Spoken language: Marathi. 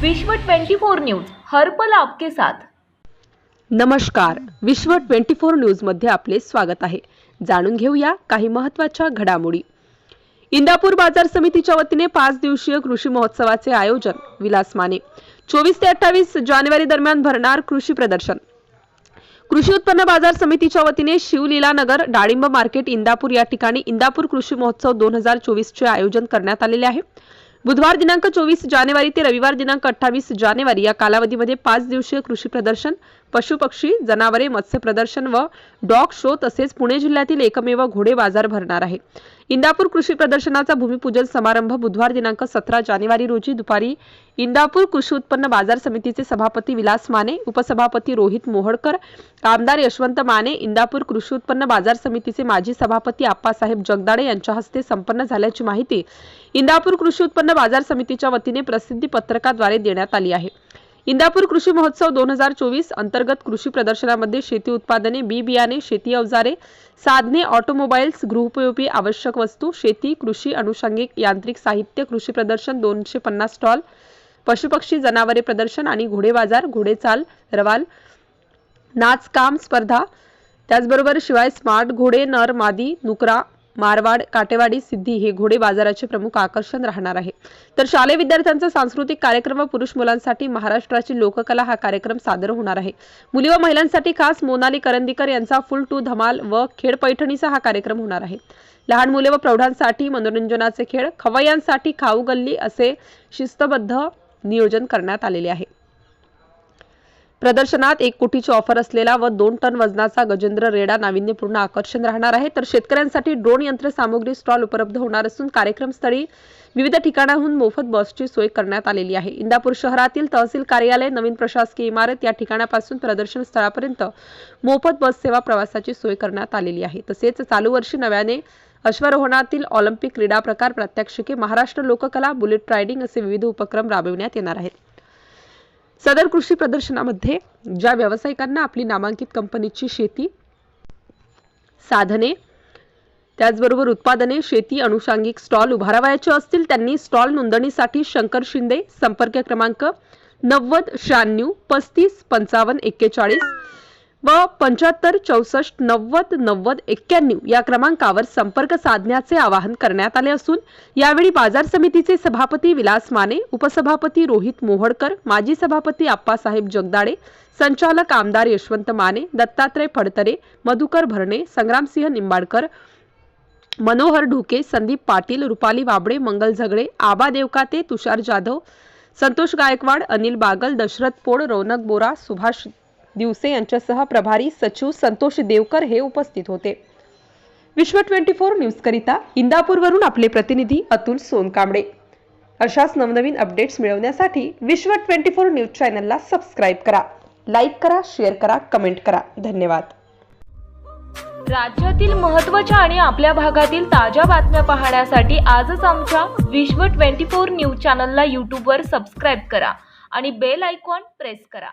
विश्व 24 न्यूज हरपल आपके साथ. नमस्कार. विश्व 24 न्यूजमध्ये आपले स्वागत आहे. जाणून घेऊया काही महत्त्वाच्या घडामोडी. इंदापूर बाजार समितीच्या वतीने पाच दिवसीय कृषी महोत्सवाचे आयोजन विलास माने. चोवीस ते अठ्ठावीस जानेवारी दरम्यान भरणार कृषी प्रदर्शन. कृषी उत्पन्न बाजार समितीच्या वतीने शिवलीला नगर डाळिंब मार्केट इंदापूर या ठिकाणी इंदापूर कृषी महोत्सव दोन हजार चोवीसचे आयोजन करण्यात आलेले आहे. बुधवार दिनांक चोवीस जानेवारी ते रविवार दिनांक अठ्ठावीस जानेवारी या कालावधीमध्ये पाच दिवसीय कृषी प्रदर्शन पशुपक्षी जनावरे मत्स्य प्रदर्शन व डॉग शो तसेच पुणे जिल्ह्यातील एकमेव घोडे बाजार भरणार आहे. इंदापूर कृषी प्रदर्शनाचा भूमिपूजन समारंभ बुधवार दिनांक सतरा जानेवारी रोजी दुपारी इंदापूर कृषी उत्पन्न बाजार समितीचे सभापती विलास माने उपसभापती रोहित मोहडकर आमदार यशवंत माने इंदापूर कृषी उत्पन्न बाजार समितीचे माजी सभापती आप्पासाहेब जगदाडे यांच्या हस्ते संपन्न झाल्याची माहिती इंदापूर कृषी उत्पन्न बाजार समितीच्या वतीने प्रसिद्धी पत्रकाद्वारे देण्यात आली आहे. इंदापूर कृषी महोत्सव दोन हजार चोवीस अंतर्गत कृषी प्रदर्शनामध्ये शेती उत्पादने बी बियाणे शेती अवजारे साधने ऑटोमोबाईल्स गृहोपयोगी आवश्यक वस्तू शेती कृषी अनुषंगिक यांत्रिक साहित्य कृषी प्रदर्शन दोनशे पन्नास स्टॉल पशुपक्षी जनावरे प्रदर्शन आणि घोडे बाजार घोडेचाल रवाल नाचकाम स्पर्धा त्याचबरोबर शिवाय स्मार्ट घोडे नर मादी नुकरा मारवाड काटेवाडी सिद्धी हे घोडे बाजाराचे प्रमुख आकर्षण राहणार आहे. तर शालेय विद्यार्थ्यांचा सांस्कृतिक कार्यक्रम व पुरुष मुलांसाठी महाराष्ट्राची लोककला हा कार्यक्रम सादर होणार आहे. मुली व महिलांसाठी खास मोनाली करंदीकर यांचा फुल टू धमाल व खेळ पैठणीचा हा कार्यक्रम होणार आहे. लहान मुले व प्रौढांसाठी मनोरंजनाचे खेळ खवय्यांसाठी खाऊ गल्ली असे शिस्तबद्ध नियोजन करण्यात आलेले आहे. प्रदर्शनात एक कोटीची ऑफर असलेला व दोन टन वजनाचा गजेंद्र रेडा नाविन्यपूर्ण आकर्षण राहणार आहे. तर शेतकऱ्यांसाठी ड्रोन यंत्रसामुग्री स्टॉल उपलब्ध होणार असून कार्यक्रमस्थळी विविध ठिकाणाहून मोफत बसची सोय करण्यात आलेली आहे. इंदापूर शहरातील तहसील कार्यालय नवीन प्रशासकीय इमारत या ठिकाणापासून प्रदर्शन स्थळापर्यंत मोफत बस सेवा प्रवासाची सोय करण्यात आलेली आहे. तसेच चालू वर्षी नव्याने अश्वारोहणातील ऑलिम्पिक क्रीडा प्रकार प्रात्यक्षिके महाराष्ट्र लोककला बुलेट रायडिंग असे विविध उपक्रम राबविण्यात येणार आहेत. सदर कृषी प्रदर्शनामध्ये ज्या व्यावसायिकांना आपली नामांकित कंपनीची शेती साधने त्याचबरोबर उत्पादने शेती अनुषांगिक स्टॉल उभारावयाचे असतील त्यांनी स्टॉल नोंदणीसाठी शंकर शिंदे संपर्क क्रमांक नव्वद शहाण्णव पस्तीस पंचावन्न एक्केचाळीस व पंच्याहत्तर चौसष्ट नव्वद नव्वद एक्क्याण्णव या क्रमांकावर संपर्क साधण्याचे आवाहन करण्यात आले असून यावेळी बाजार समितीचे सभापती विलास माने उपसभापती रोहित मोहडकर माजी सभापती आप्पासाहेब जगदाडे संचालक आमदार यशवंत माने दत्तात्रय फडतरे मधुकर भरणे संग्रामसिंह निंबाडकर मनोहर ढुके संदीप पाटील रुपाली वाबडे मंगल झगडे आबा देवकाते तुषार जाधव संतोष गायकवाड अनिल बागल दशरथ पोड रौनक बोरा सुभाष दिवसे यांच्यासह प्रभारी सचिव संतोष देवकर हे उपस्थित होते. विश्व ट्वेंटी फोर न्यूजकरिता इंदापूरवरून आपले प्रतिनिधी अतुल सोनकांबळे. अशाच नवनवीन अपडेट्स मिळवण्यासाठी विश्व ट्वेंटी फोर न्यूज चॅनलला सबस्क्राईब करा लाईक करा शेअर करा कमेंट करा. धन्यवाद. राज्यातील महत्त्वाच्या आणि आपल्या भागातील ताज्या बातम्या पाहण्यासाठी आजच आमच्या विश्व 24 न्यूज चॅनलला यूट्यूबवर सबस्क्राईब करा आणि बेल आयकॉन प्रेस करा.